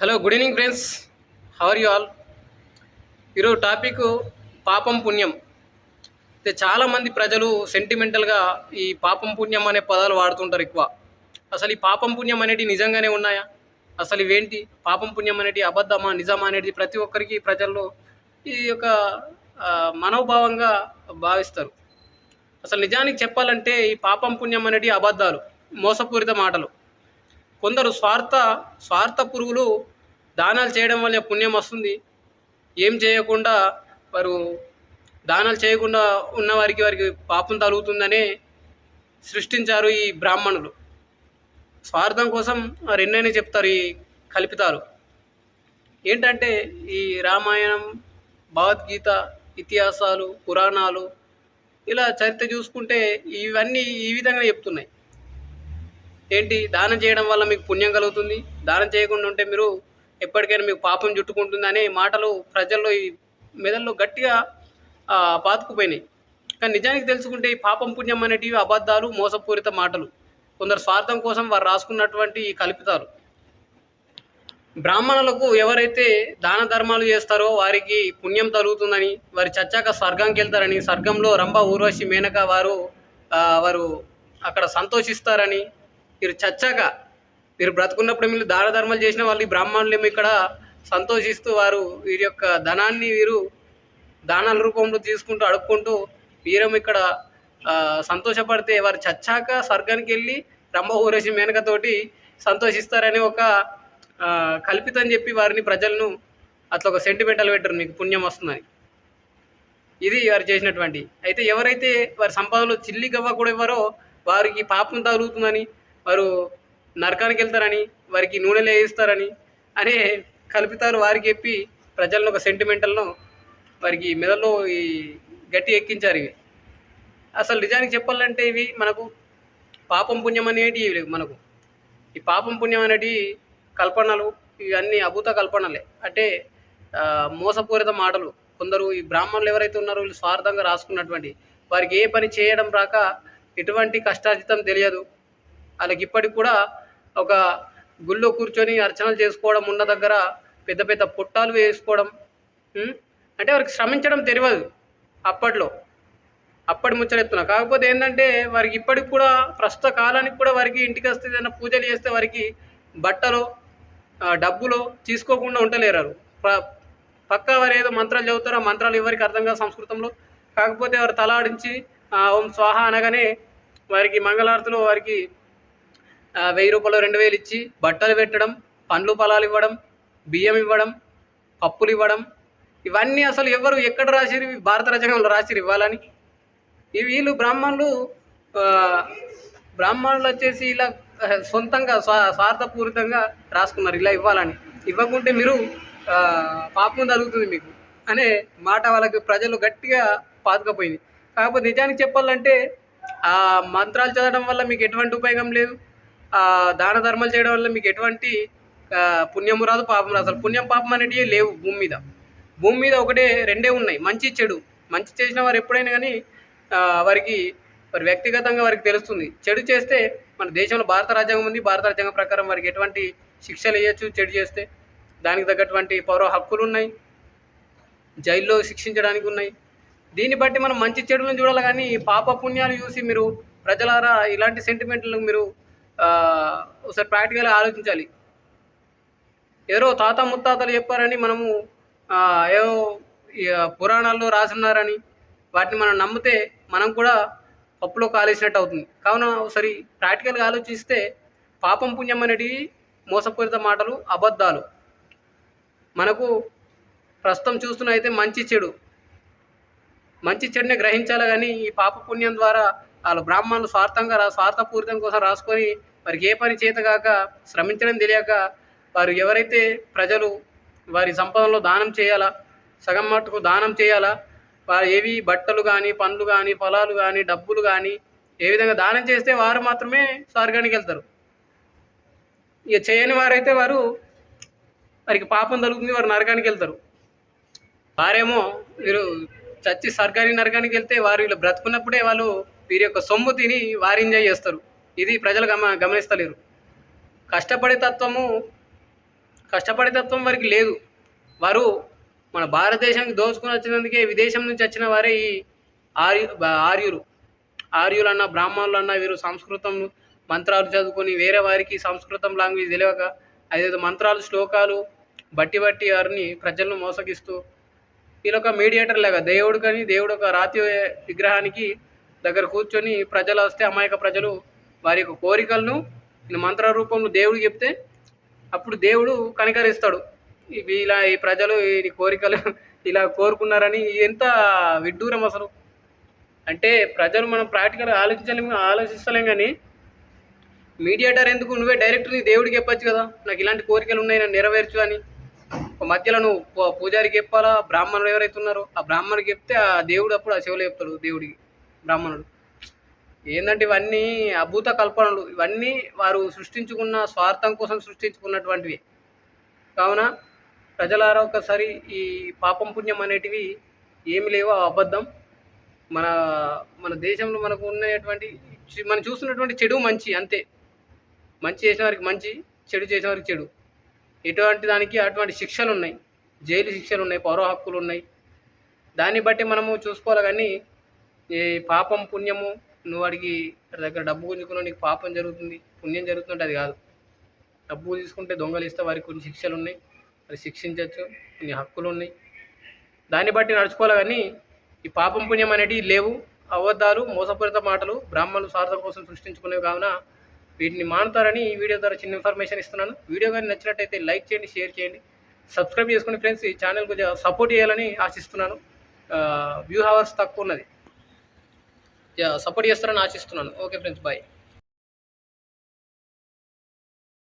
Hello good evening friends how are you all ఈరోజు topic పాపం పుణ్యం. అయితే చాలామంది ప్రజలు సెంటిమెంటల్గా ఈ పాపం పుణ్యం అనే పదాలు వాడుతుంటారు ఎక్కువ. అసలు ఈ పాపం పుణ్యం అనేటివి నిజంగానే ఉన్నాయా? అసలు ఇవేంటి? పాపం పుణ్యం అనేటి అబద్ధమా? నిజమా అనేది ప్రతి ఒక్కరికి ప్రజల్లో ఈ యొక్క మనోభావంగా భావిస్తారు. అసలు నిజానికి చెప్పాలంటే ఈ పాపం పుణ్యం అనేటి అబద్ధాలు మోసపూరిత మాటలు. కొందరు స్వార్థ స్వార్థ పురుగులు దానాలు చేయడం వల్ల పుణ్యం వస్తుంది. ఏం చేయకుండా వారు దానాలు చేయకుండా ఉన్న వారికి వారికి పాపం తగులుతుందనే సృష్టించారు ఈ బ్రాహ్మణులు. స్వార్థం కోసం వారు ఎన్నైనా చెప్తారు ఈ కల్పితాలు. ఏంటంటే ఈ రామాయణం భగవద్గీత ఇతిహాసాలు పురాణాలు ఇలా చరిత్ర చూసుకుంటే ఇవన్నీ ఈ విధంగా చెప్తున్నాయి. ఏంటి? దానం చేయడం వల్ల మీకు పుణ్యం కలుగుతుంది. దానం చేయకుండా ఉంటే మీరు ఎప్పటికైనా మీకు పాపం చుట్టుకుంటుంది అనే మాటలు ప్రజల్లో ఈ మెదల్లో గట్టిగా పాతుకుపోయినాయి. కానీ నిజానికి తెలుసుకుంటే ఈ పాపం పుణ్యం అనేటివి అబద్ధాలు మోసపూరిత మాటలు. కొందరు స్వార్థం కోసం వారు రాసుకున్నటువంటి కల్పితాలు. బ్రాహ్మణులకు ఎవరైతే దాన ధర్మాలు చేస్తారో వారికి పుణ్యం తరుగుతుందని వారు చచ్చాక స్వర్గానికి వెళ్తారని స్వర్గంలో రంభ ఊర్వశి మేనక వారు వారు అక్కడ సంతోషిస్తారని మీరు చచ్చాక మీరు బ్రతుకున్నప్పుడు మీరు దాన ధర్మాలు చేసిన వాళ్ళు ఈ బ్రాహ్మణులేమో ఇక్కడ సంతోషిస్తూ వారు వీరి యొక్క ధనాన్ని వీరు దానాల రూపంలో తీసుకుంటూ అడుక్కుంటూ వీరం ఇక్కడ సంతోషపడితే వారు చచ్చాక స్వర్గానికి వెళ్ళి రంభ ఊరేసి మేనకతోటి సంతోషిస్తారని ఒక కల్పితం చెప్పి వారిని ప్రజలను అట్లా ఒక సెంటిమెంటల్ పెట్టరు మీకు పుణ్యం వస్తుందని. ఇది వారు చేసినటువంటి. అయితే ఎవరైతే వారి సంపాదనలో చిల్లి గవ్వ కూడా ఇవ్వరో వారికి పాపం తగులుతుందని వారు నరకానికి వెళ్తారని వారికి నూనెలు వేయిస్తారని అనే కల్పితాలు వారికి చెప్పి ప్రజలను ఒక సెంటిమెంటల్ను వారికి మెదడులో ఈ గట్టి ఎక్కించారు ఇవి. అసలు నిజానికి చెప్పాలంటే ఇవి మనకు పాపం పుణ్యం అనేటి ఇవి మనకు. ఈ పాపం పుణ్యం అనేటి కల్పనలు ఇవన్నీ అభూత కల్పనలే. అంటే మోసపూరిత మాటలు. కొందరు ఈ బ్రాహ్మణులు ఎవరైతే ఉన్నారో వీళ్ళు స్వార్థంగా రాసుకున్నటువంటి వారికి ఏ పని చేయడం రాక ఎటువంటి కష్టార్జితం తెలియదు. వాళ్ళకి ఇప్పటికి కూడా ఒక గుళ్ళో కూర్చొని అర్చనలు చేసుకోవడం ఉన్న దగ్గర పెద్ద పెద్ద పుట్టాలు వేసుకోవడం అంటే వారికి శ్రమించడం తెలియదు అప్పట్లో. అప్పటి ముచ్చటెత్తున్నా కాకపోతే ఏంటంటే వారికి ఇప్పటికి కూడా ప్రస్తుత కాలానికి కూడా వారికి ఇంటికి వస్తే ఏదైనా పూజలు చేస్తే వారికి బట్టలు డబ్బులో తీసుకోకుండా ఉండలేరు పక్క వారు ఏదో మంత్రాలు చదువుతారో మంత్రాలు ఎవరికి అర్థం కాదు సంస్కృతంలో. కాకపోతే వారు తలాడించి ఓం స్వాహ అనగానే వారికి మంగళారతులు వారికి వెయ్యి రూపాయలు రెండు వేలు ఇచ్చి బట్టలు పెట్టడం పండ్లు పొలాలు ఇవ్వడం బియ్యం ఇవ్వడం పప్పులు ఇవ్వడం ఇవన్నీ అసలు ఎవరు ఎక్కడ రాసిరు భారత రచనలు రాసిరు ఇవ్వాలని. ఈ వీళ్ళు బ్రాహ్మణులు బ్రాహ్మణులు వచ్చేసి ఇలా సొంతంగా స్వా స్వార్థపూరితంగా రాసుకున్నారు ఇలా ఇవ్వాలని. ఇవ్వకుంటే మీరు పాపం జరుగుతుంది మీకు అనే మాట వాళ్ళకి ప్రజలు గట్టిగా పాతుకపోయింది. కాకపోతే నిజానికి చెప్పాలంటే ఆ మంత్రాలు చదవడం వల్ల మీకు ఎటువంటి ఉపయోగం లేదు. దాన ధర్మాలు చేయడం వల్ల మీకు ఎటువంటి పుణ్యము రాదు పాపం రాదు. అసలు పుణ్యం పాపం అనేటివి లేవు భూమి మీద. భూమి మీద ఒకటే రెండే ఉన్నాయి. మంచి చెడు. మంచి చేసిన వారు ఎప్పుడైనా కానీ వారికి వారి వ్యక్తిగతంగా వారికి తెలుస్తుంది. చెడు చేస్తే మన దేశంలో భారత రాజ్యాంగం ఉంది. భారత రాజ్యాంగం ప్రకారం వారికి ఎటువంటి శిక్షలు వేయచ్చు చెడు చేస్తే. దానికి తగ్గటువంటి పౌర హక్కులు ఉన్నాయి. జైల్లో శిక్షించడానికి ఉన్నాయి. దీన్ని బట్టి మనం మంచి చెడులను చూడాలి కానీ పాప పుణ్యాలు చూసి మీరు ప్రజలారా ఇలాంటి సెంటిమెంట్లు మీరు ఒకసారి ప్రాక్టికల్గా ఆలోచించాలి. ఎవరో తాత ముత్తాతలు చెప్పారని మనము ఏవో పురాణాల్లో రాసున్నారని వాటిని మనం నమ్మితే మనం కూడా పప్పులో కాలేసినట్టు అవుతుంది. కావున ఒకసారి ప్రాక్టికల్గా ఆలోచిస్తే పాపం పుణ్యం అనేటివి మోసపూరిత మాటలు అబద్ధాలు. మనకు ప్రస్తుతం చూస్తున్న అయితే మంచి చెడు. మంచి చెడుని గ్రహించాలి కానీ ఈ పాప పుణ్యం ద్వారా వాళ్ళు బ్రాహ్మణులు స్వార్థంగా రా స్వార్థపూరితం కోసం రాసుకొని వారికి ఏ పని చేతగాక శ్రమించడం తెలియక వారు ఎవరైతే ప్రజలు వారి సంపదలో దానం చేయాలా సగం మట్టుకు దానం చేయాలా వారు ఏవి బట్టలు కానీ పండ్లు కానీ పొలాలు కానీ డబ్బులు కానీ ఏ విధంగా దానం చేస్తే వారు మాత్రమే స్వర్గానికి వెళ్తారు. ఇక చేయని వారైతే వారు వారికి పాపం తలుగుతుంది వారు నరకానికి వెళ్తారు. వారేమో వీరు చచ్చి సర్కారీ నరకానికి వెళ్తే వారు వీళ్ళు బ్రతుకున్నప్పుడే వాళ్ళు వీరి యొక్క సొమ్ము తిని వారు ఎంజాయ్ చేస్తారు. ఇది ప్రజలు గమ గమనిస్తలేరు. కష్టపడే తత్వము కష్టపడే తత్వం వారికి లేదు. వారు మన భారతదేశానికి దోచుకుని వచ్చినందుకే విదేశం నుంచి వచ్చిన వారే ఈ ఆర్యు ఆర్యులు ఆర్యులు. అన్న బ్రాహ్మణులు అన్న వీరు సంస్కృతం మంత్రాలు చదువుకొని వేరే వారికి సంస్కృతం లాంగ్వేజ్ తెలియక ఐదు మంత్రాలు శ్లోకాలు బట్టి బట్టి వారిని ప్రజలను మోసగిస్తూ వీళ్ళొక మీడియేటర్ లాగా దేవుడు కానీ దేవుడు ఒక రాతి విగ్రహానికి దగ్గర కూర్చొని ప్రజలు వస్తే అమాయక ప్రజలు వారి యొక్క కోరికలను మంత్ర రూపంలో దేవుడు చెప్తే అప్పుడు దేవుడు కనికరిస్తాడు. ఇవి ఇలా ఈ ప్రజలు ఈ కోరికలు ఇలా కోరుకున్నారని ఎంత విడ్డూరం అసలు. అంటే ప్రజలు మనం ప్రాక్టికల్గా ఆలోచించలేము ఆలోచిస్తలేం కానీ మీడియేటర్ ఎందుకు? నువ్వే డైరెక్ట్ నీ దేవుడికి చెప్పచ్చు కదా. నాకు ఇలాంటి కోరికలు ఉన్నాయి నన్ను నెరవేర్చు అని. ఒక మధ్యలో నువ్వు పూ- పూజారికి చెప్పాలా? బ్రాహ్మణులు ఎవరైతే ఉన్నారో ఆ బ్రాహ్మణుడికి చెప్తే ఆ దేవుడు అప్పుడు ఆ చెవులు చెప్తాడు దేవుడికి బ్రాహ్మణుడు. ఏంటంటే ఇవన్నీ అభూత కల్పనలు. ఇవన్నీ వారు సృష్టించుకున్న స్వార్థం కోసం సృష్టించుకున్నటువంటివి. కావున ప్రజలారా ఒకసారి ఈ పాపం పుణ్యం అనేటివి ఏమి లేవో ఆ అబద్ధం. మన మన దేశంలో మనకు ఉన్నటువంటి మనం చూస్తున్నటువంటి చెడు మంచి అంతే. మంచి చేసిన వారికి మంచి చెడు చేసిన వారికి చెడు. ఎటువంటి దానికి అటువంటి శిక్షలు ఉన్నాయి జైలు శిక్షలు ఉన్నాయి పౌర హక్కులు ఉన్నాయి దాన్ని బట్టి మనము చూసుకోవాలి కానీ ఈ పాపం పుణ్యము నువ్వు వాడికి దగ్గర డబ్బు గుంజుకున్నావు నీకు పాపం జరుగుతుంది పుణ్యం జరుగుతుంటే అది కాదు. డబ్బు తీసుకుంటే దొంగలు ఇస్తే వారికి కొన్ని శిక్షలు ఉన్నాయి అది శిక్షించవచ్చు కొన్ని హక్కులు ఉన్నాయి. దాన్ని బట్టి నడుచుకోవాలి కానీ ఈ పాపం పుణ్యం అనేటివి లేవు. అబద్ధాలు మోసపూరిత మాటలు బ్రాహ్మణులు స్వార్థం కోసం సృష్టించుకునేవి కావున వీటిని మానుతారని ఈ వీడియో ద్వారా చిన్న ఇన్ఫర్మేషన్ ఇస్తున్నాను. వీడియో కానీ నచ్చినట్టయితే లైక్ చేయండి షేర్ చేయండి. సబ్స్క్రైబ్ చేసుకోండి ఫ్రెండ్స్. ఈ ఛానల్ కొద్దిగా సపోర్ట్ చేయాలని ఆశిస్తున్నాను. వ్యూ హవర్స్ తక్కువ ఉన్నది. సపోర్ట్ చేస్తారని ఆశిస్తున్నాను. Okay friends bye